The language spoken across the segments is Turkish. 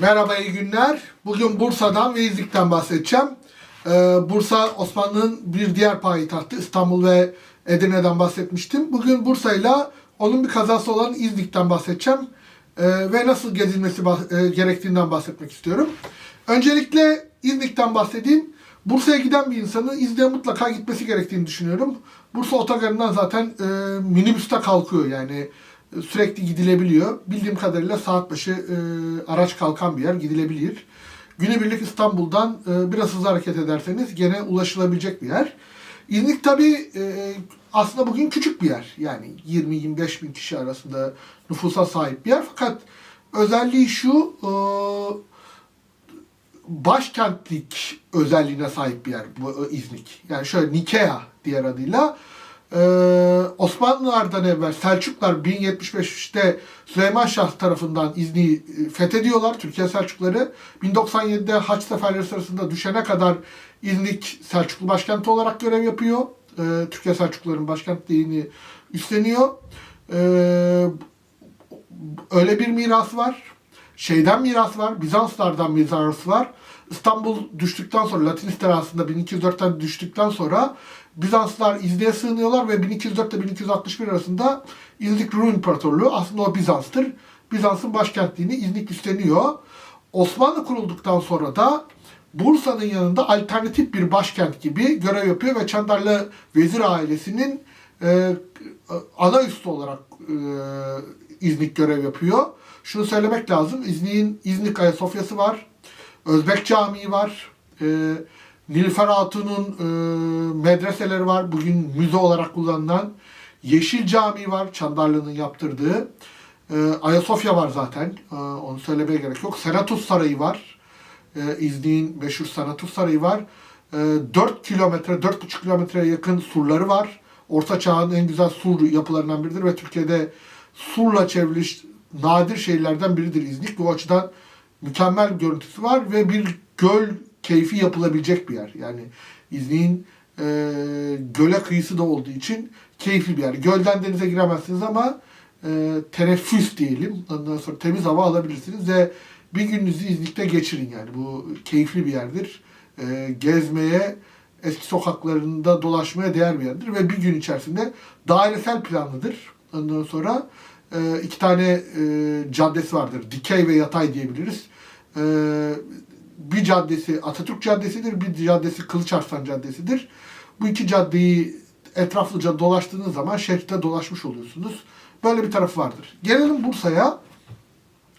Merhaba, iyi günler. Bugün Bursa'dan ve İznik'ten bahsedeceğim. Ee, Bursa, Osmanlı'nın bir diğer payitahtı. İstanbul ve Edirne'den bahsetmiştim. Bugün Bursa'yla onun bir kazası olan İznik'ten bahsedeceğim. Ee, ve nasıl gezilmesi bah- e, gerektiğinden bahsetmek istiyorum. Öncelikle İznik'ten bahsedeyim. Bursa'ya giden bir insanın İznik'e mutlaka gitmesi gerektiğini düşünüyorum. Bursa otogarından zaten e, minibüste kalkıyor yani sürekli gidilebiliyor. Bildiğim kadarıyla saat başı e, araç kalkan bir yer gidilebilir. Günübirlik İstanbul'dan e, biraz hızlı hareket ederseniz gene ulaşılabilecek bir yer. İznik tabii e, aslında bugün küçük bir yer. Yani 20-25 bin kişi arasında nüfusa sahip bir yer. Fakat özelliği şu, e, başkentlik özelliğine sahip bir yer bu e, İznik. Yani şöyle Nikea diğer adıyla. Ee, Osmanlılardan evvel Selçuklar 1075'te Süleyman Şah tarafından İznik'i e, fethediyorlar Türkiye Selçukları. 1097'de Haç seferleri sırasında düşene kadar İznik Selçuklu başkenti olarak görev yapıyor. Ee, Türkiye Selçukluların başkentliğini üstleniyor. Ee, öyle bir miras var. Şeyden miras var. Bizanslardan miras var. İstanbul düştükten sonra Latin istilasında 1204'ten düştükten sonra Bizanslar İznik'e sığınıyorlar ve 1204 ile 1261 arasında İznik Rum İmparatorluğu aslında o Bizans'tır. Bizans'ın başkentliğini İznik üstleniyor. Osmanlı kurulduktan sonra da Bursa'nın yanında alternatif bir başkent gibi görev yapıyor ve Çandarlı Vezir ailesinin e, ana üstü olarak e, İznik görev yapıyor. Şunu söylemek lazım. İznik'in İznik Ayasofya'sı var. Özbek Camii var. E, Nilüfer Hatun'un e, medreseleri var. Bugün müze olarak kullanılan. Yeşil Camii var. Çandarlı'nın yaptırdığı. E, Ayasofya var zaten. E, onu söylemeye gerek yok. Senatus Sarayı var. E, İznik'in meşhur Senatus Sarayı var. E, 4 kilometre, 4,5 kilometreye yakın surları var. Orta Çağ'ın en güzel sur yapılarından biridir ve Türkiye'de surla çevrili nadir şehirlerden biridir İznik. Bu açıdan mükemmel bir görüntüsü var ve bir göl keyfi yapılabilecek bir yer. Yani İznik'in e, göle kıyısı da olduğu için keyifli bir yer. Gölden denize giremezsiniz ama e, teneffüs diyelim. Ondan sonra temiz hava alabilirsiniz ve bir gününüzü İznik'te geçirin yani. Bu keyifli bir yerdir. E, gezmeye, eski sokaklarında dolaşmaya değer bir yerdir ve bir gün içerisinde dairesel planlıdır. Ondan sonra e, iki tane e, caddesi vardır. Dikey ve yatay diyebiliriz. E, bir caddesi Atatürk Caddesi'dir, bir caddesi Kılıçarslan Caddesi'dir. Bu iki caddeyi etraflıca dolaştığınız zaman şehirde dolaşmış oluyorsunuz. Böyle bir tarafı vardır. Gelelim Bursa'ya.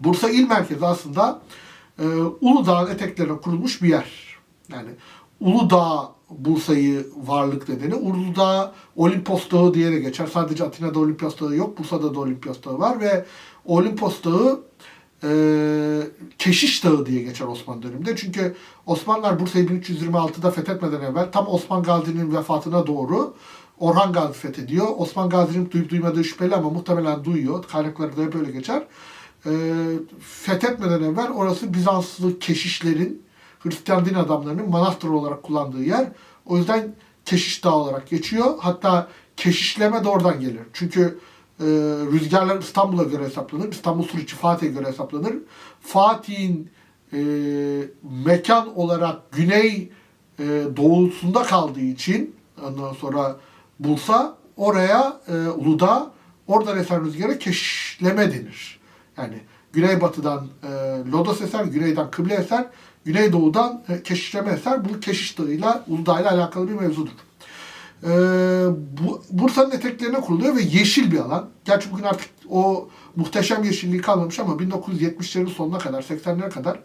Bursa il merkezi aslında e, Uludağ'ın eteklerine kurulmuş bir yer. Yani Uludağ Bursa'yı varlık nedeni. Uludağ Olimpos Dağı diye de geçer. Sadece Atina'da Olimpos Dağı yok. Bursa'da da Olimpos Dağı var ve Olimpos Dağı e, Keşiş Dağı diye geçer Osmanlı döneminde. Çünkü Osmanlılar Bursa'yı 1326'da fethetmeden evvel tam Osman Gazi'nin vefatına doğru Orhan Gazi fethediyor. Osman Gazi'nin duyup duymadığı şüpheli ama muhtemelen duyuyor. Kaynaklarda hep öyle geçer. E, fethetmeden evvel orası Bizanslı keşişlerin, Hristiyan din adamlarının manastır olarak kullandığı yer. O yüzden Keşiş Dağı olarak geçiyor. Hatta keşişleme de oradan gelir. Çünkü e, rüzgarlar İstanbul'a göre hesaplanır. İstanbul Suriçi Fatih'e göre hesaplanır. Fatih'in e, mekan olarak güney e, doğusunda kaldığı için ondan sonra Bursa oraya e, Uludağ oradan esen rüzgara keşişleme denir. Yani güneybatıdan e, Lodos eser, güneyden kıble eser, güneydoğudan e, keşişleme eser. Bu keşiş dağıyla Uludağ ile alakalı bir mevzudur. E, bu, Bursa'nın eteklerine kuruluyor ve yeşil bir alan. Gerçi bugün artık o muhteşem yeşilliği kalmamış ama 1970'lerin sonuna kadar, 80'lere kadar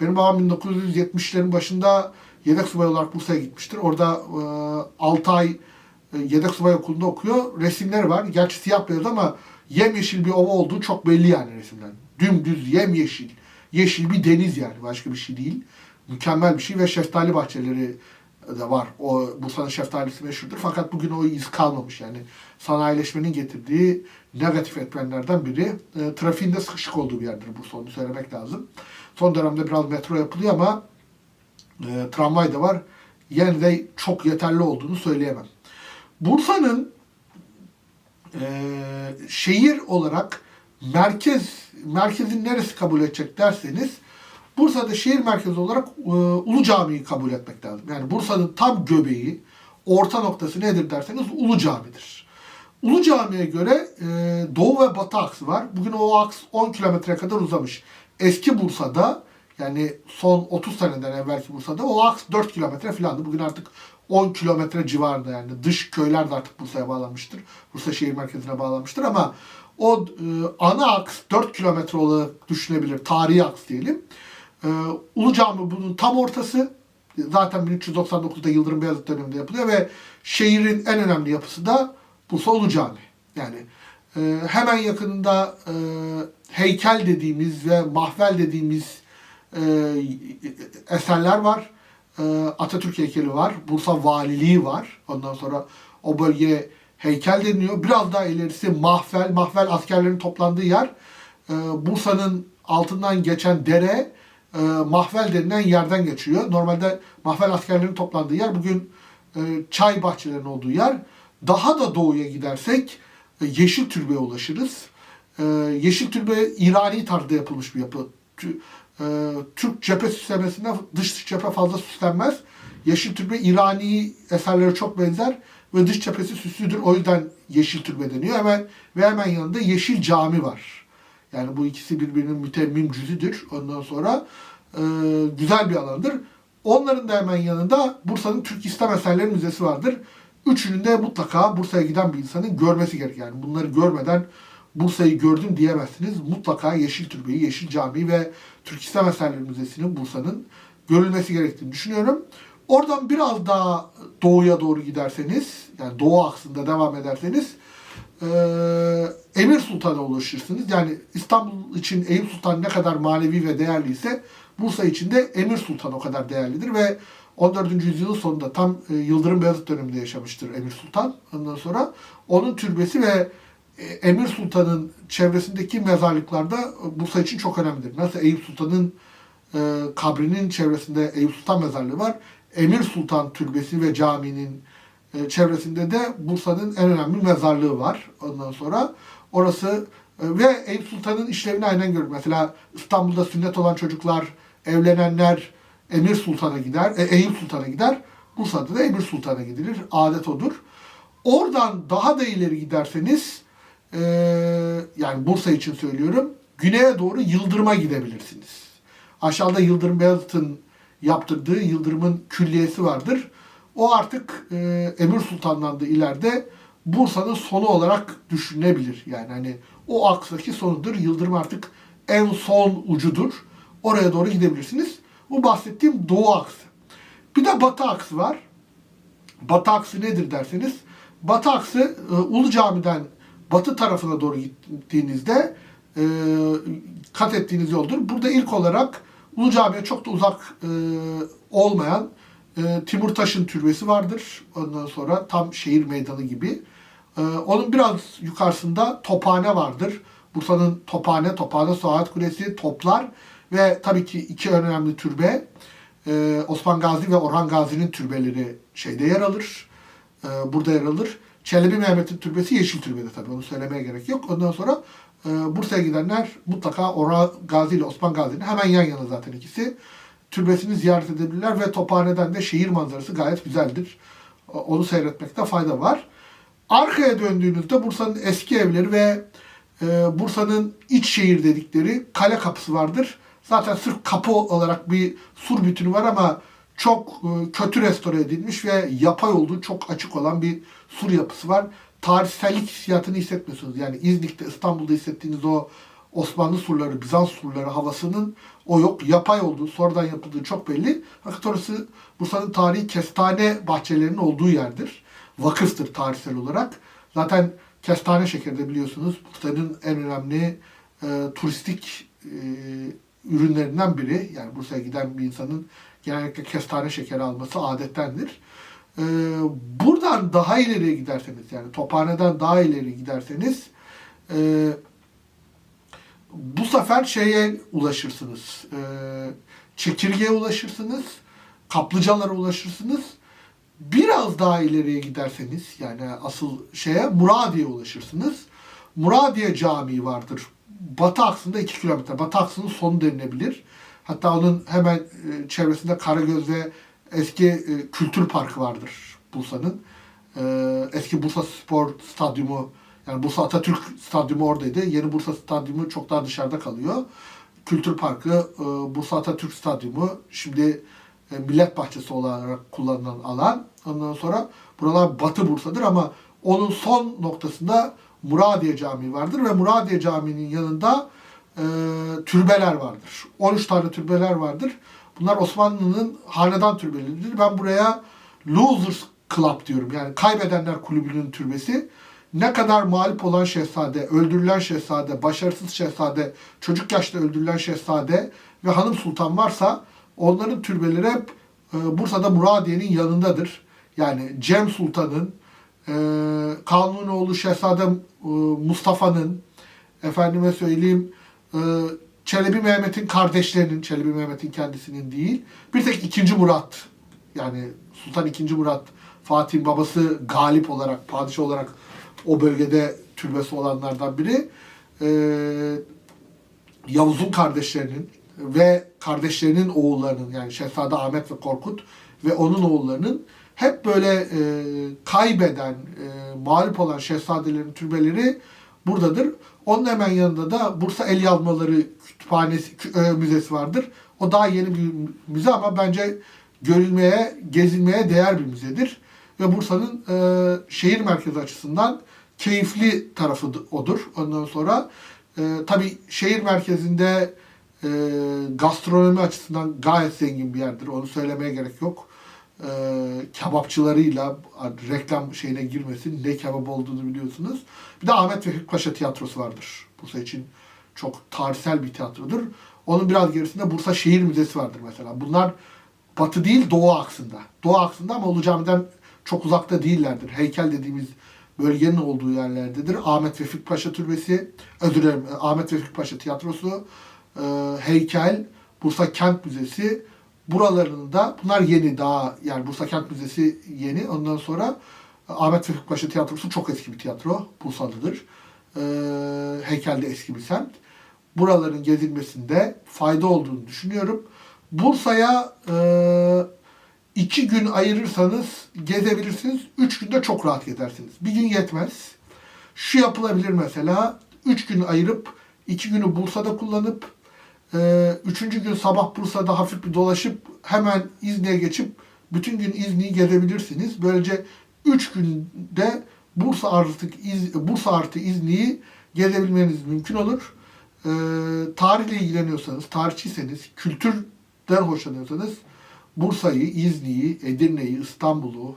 benim babam 1970'lerin başında yedek subay olarak Bursa'ya gitmiştir. Orada e, 6 ay e, yedek subay okulunda okuyor. Resimleri var. Gerçi siyah beyaz ama yemyeşil bir ova olduğu çok belli yani resimden. Dümdüz yemyeşil. Yeşil bir deniz yani. Başka bir şey değil. Mükemmel bir şey ve şeftali bahçeleri de var. O Bursa'nın şeftalisi meşhurdur. Fakat bugün o iz kalmamış yani. Sanayileşmenin getirdiği negatif etmenlerden biri. E, trafiğin de sıkışık olduğu bir yerdir Bursa. Onu söylemek lazım. Son dönemde biraz metro yapılıyor ama e, tramvay da var. Yine de çok yeterli olduğunu söyleyemem. Bursa'nın e, şehir olarak merkez merkezin neresi kabul edecek derseniz Bursa'da şehir merkezi olarak e, Ulu Cami'yi kabul etmek lazım. Yani Bursa'nın tam göbeği, orta noktası nedir derseniz Ulu Cami'dir. Ulu Cami'ye göre e, doğu ve batı aksı var. Bugün o aks 10 kilometreye kadar uzamış. Eski Bursa'da yani son 30 seneden evvelki Bursa'da o aks 4 kilometre falandı. Bugün artık 10 kilometre civarında yani dış köyler de artık Bursa'ya bağlanmıştır. Bursa şehir merkezine bağlanmıştır ama o e, ana aks 4 kilometre olarak düşünebilir. Tarihi aks diyelim. E, Ulu Cami bunun tam ortası. Zaten 1399'da Yıldırım Beyazıt döneminde yapılıyor ve şehrin en önemli yapısı da Bursa Ulu Cami. Yani e, hemen yakınında e, heykel dediğimiz ve mahvel dediğimiz e, eserler var. E, Atatürk heykeli var. Bursa Valiliği var. Ondan sonra o bölgeye heykel deniliyor. Biraz daha ilerisi mahvel. Mahvel askerlerin toplandığı yer. E, Bursa'nın altından geçen dere e, mahvel denilen yerden geçiyor. Normalde mahvel askerlerin toplandığı yer bugün e, çay bahçelerinin olduğu yer. Daha da doğuya gidersek e, Yeşil Türbe'ye ulaşırız. E, Yeşil Türbe İrani tarzda yapılmış bir yapı. Tü- e, Türk cephe süslemesinde dış cephe fazla süslenmez. Yeşil Türbe İrani eserlere çok benzer ve dış cephesi süslüdür. O yüzden Yeşil Türbe deniyor. Hemen ve hemen yanında Yeşil Cami var. Yani bu ikisi birbirinin mütemmim cüzüdür. Ondan sonra e, güzel bir alandır. Onların da hemen yanında Bursa'nın Türk İslam Eserleri Müzesi vardır. Üçünün de mutlaka Bursa'ya giden bir insanın görmesi gerek. Yani bunları görmeden Bursa'yı gördüm diyemezsiniz. Mutlaka Yeşil Türbe'yi, Yeşil Camii'yi ve Türk İslam Eserleri Müzesi'nin Bursa'nın görülmesi gerektiğini düşünüyorum. Oradan biraz daha doğuya doğru giderseniz, yani doğu aksında devam ederseniz eee, Emir Sultan'a ulaşırsınız. Yani İstanbul için Eyüp Sultan ne kadar manevi ve değerliyse Bursa için de Emir Sultan o kadar değerlidir ve 14. yüzyılın sonunda tam e, Yıldırım Beyazıt döneminde yaşamıştır Emir Sultan. Ondan sonra onun türbesi ve e, Emir Sultan'ın çevresindeki mezarlıklarda e, Bursa için çok önemlidir. Nasıl Eyüp Sultan'ın e, kabrinin çevresinde Eyüp Sultan mezarlığı var. Emir Sultan Türbesi ve caminin e, çevresinde de Bursa'nın en önemli mezarlığı var. Ondan sonra orası e, ve Eyüp Sultan'ın işlevini aynen görür. Mesela İstanbul'da sünnet olan çocuklar, evlenenler Emir Sultan'a gider, e, Eyüp Sultan'a gider. Bursa'da da Emir Sultan'a gidilir. Adet odur. Oradan daha da ileri giderseniz yani Bursa için söylüyorum. Güneye doğru Yıldırım'a gidebilirsiniz. Aşağıda Yıldırım Beyazıt'ın yaptırdığı Yıldırım'ın külliyesi vardır. O artık e, Emir Sultan'dan da ileride Bursa'nın sonu olarak düşünülebilir. Yani hani o akstaki sonudur. Yıldırım artık en son ucudur. Oraya doğru gidebilirsiniz. Bu bahsettiğim doğu aksı. Bir de batı aksı var. Batı aksı nedir derseniz, Batı aksı e, Ulu Cami'den batı tarafına doğru gittiğinizde e, kat ettiğiniz yoldur. Burada ilk olarak Ulu Cami'ye çok da uzak e, olmayan e, Timurtaş'ın türbesi vardır. Ondan sonra tam şehir meydanı gibi. E, onun biraz yukarısında Tophane vardır. Bursa'nın Tophane, Tophane Suat Kulesi, Toplar ve tabii ki iki önemli türbe. e, Osman Gazi ve Orhan Gazi'nin türbeleri şeyde yer alır. E, burada yer alır. Çelebi Mehmet'in türbesi Yeşil Türbe'de tabii onu söylemeye gerek yok. Ondan sonra e, Bursa'ya gidenler mutlaka Orhan Gazi ile Osman Gazi'nin hemen yan yana zaten ikisi. Türbesini ziyaret edebilirler ve Tophane'den de şehir manzarası gayet güzeldir. O- Onu seyretmekte fayda var. Arkaya döndüğünüzde Bursa'nın eski evleri ve e, Bursa'nın iç şehir dedikleri kale kapısı vardır. Zaten sırf kapı olarak bir sur bütünü var ama çok e, kötü restore edilmiş ve yapay olduğu çok açık olan bir sur yapısı var. Tarihsellik hissiyatını hissetmiyorsunuz. Yani İznik'te, İstanbul'da hissettiğiniz o Osmanlı surları, Bizans surları havasının o yok. Yapay olduğu, sonradan yapıldığı çok belli. Fakat orası Bursa'nın tarihi kestane bahçelerinin olduğu yerdir. Vakıftır tarihsel olarak. Zaten kestane şekeri de biliyorsunuz Bursa'nın en önemli e, turistik e, ürünlerinden biri. Yani Bursa'ya giden bir insanın genellikle kestane şekeri alması adettendir. E, buradan daha ileriye giderseniz yani Tophane'den daha ileri giderseniz e, bu sefer şeye ulaşırsınız. E, çekirgeye ulaşırsınız. Kaplıcalara ulaşırsınız. Biraz daha ileriye giderseniz yani asıl şeye Muradiye'ye ulaşırsınız. Muradiye Camii vardır. Batı aksında 2 kilometre. Batı aksının sonu denilebilir. Hatta onun hemen e, çevresinde Karagöz ve eski e, Kültür Parkı vardır Bursa'nın. E, eski Bursa Spor Stadyumu yani Bursa Atatürk Stadyumu oradaydı. Yeni Bursa Stadyumu çok daha dışarıda kalıyor. Kültür Parkı, e, Bursa Atatürk Stadyumu, şimdi e, Millet Bahçesi olarak kullanılan alan. Ondan sonra buralar Batı Bursa'dır ama onun son noktasında Muradiye Camii vardır ve Muradiye Camii'nin yanında e, türbeler vardır. 13 tane türbeler vardır. Bunlar Osmanlı'nın hanedan türbeleridir. Ben buraya Losers Club diyorum. Yani kaybedenler kulübünün türbesi. Ne kadar mağlup olan şehzade, öldürülen şehzade, başarısız şehzade, çocuk yaşta öldürülen şehzade ve hanım sultan varsa onların türbeleri hep e, Bursa'da Muradiye'nin yanındadır. Yani Cem Sultan'ın, e, Kanunoğlu Şehzade e, Mustafa'nın, efendime söyleyeyim Çelebi Mehmet'in kardeşlerinin, Çelebi Mehmet'in kendisinin değil, bir tek 2. Murat, yani Sultan II. Murat, Fatih'in babası galip olarak, padişah olarak o bölgede türbesi olanlardan biri. E, Yavuz'un kardeşlerinin ve kardeşlerinin oğullarının yani Şehzade Ahmet ve Korkut ve onun oğullarının hep böyle e, kaybeden, e, mağlup olan şehzadelerin türbeleri buradadır. Onun hemen yanında da Bursa El Yazmaları Kütüphanesi, kü- e, müzesi vardır. O daha yeni bir müze ama bence görülmeye, gezilmeye değer bir müzedir. Ve Bursa'nın e, şehir merkezi açısından keyifli tarafı odur. Ondan sonra e, tabii şehir merkezinde e, gastronomi açısından gayet zengin bir yerdir. Onu söylemeye gerek yok. E, kebapçılarıyla reklam şeyine girmesin. Ne kebap olduğunu biliyorsunuz. Bir de Ahmet Vefik Paşa Tiyatrosu vardır. Bursa için çok tarihsel bir tiyatrodur. Onun biraz gerisinde Bursa Şehir Müzesi vardır mesela. Bunlar batı değil doğu aksında. Doğu aksında ama Ulu Cami'den çok uzakta değillerdir. Heykel dediğimiz bölgenin olduğu yerlerdedir. Ahmet Vefik Paşa Türbesi, özür dilerim Ahmet Vefik Paşa Tiyatrosu, e, heykel, Bursa Kent Müzesi. Buralarının da bunlar yeni daha yani Bursa Kent Müzesi yeni. Ondan sonra Ahmet Vefik Tiyatrosu çok eski bir tiyatro. Bursa'dadır. E, heykel de eski bir semt. Buraların gezilmesinde fayda olduğunu düşünüyorum. Bursa'ya e, iki gün ayırırsanız gezebilirsiniz. Üç günde çok rahat gezersiniz. Bir gün yetmez. Şu yapılabilir mesela. Üç gün ayırıp iki günü Bursa'da kullanıp e, üçüncü gün sabah Bursa'da hafif bir dolaşıp hemen İzni'ye geçip bütün gün İzni'yi gezebilirsiniz. Böylece üç günde Bursa artı, İz, Bursa artı İzni'yi gezebilmeniz mümkün olur. E, tarihle ilgileniyorsanız, tarihçiyseniz, kültürden hoşlanıyorsanız Bursa'yı, İzni'yi, Edirne'yi, İstanbul'u,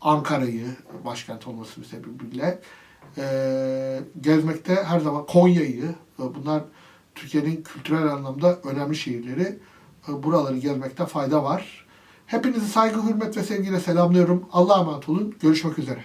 Ankara'yı başkent olması sebebiyle e, gezmekte her zaman Konya'yı, e, bunlar Türkiye'nin kültürel anlamda önemli şehirleri. E, buraları gezmekte fayda var. Hepinizi saygı, hürmet ve sevgiyle selamlıyorum. Allah'a emanet olun. Görüşmek üzere.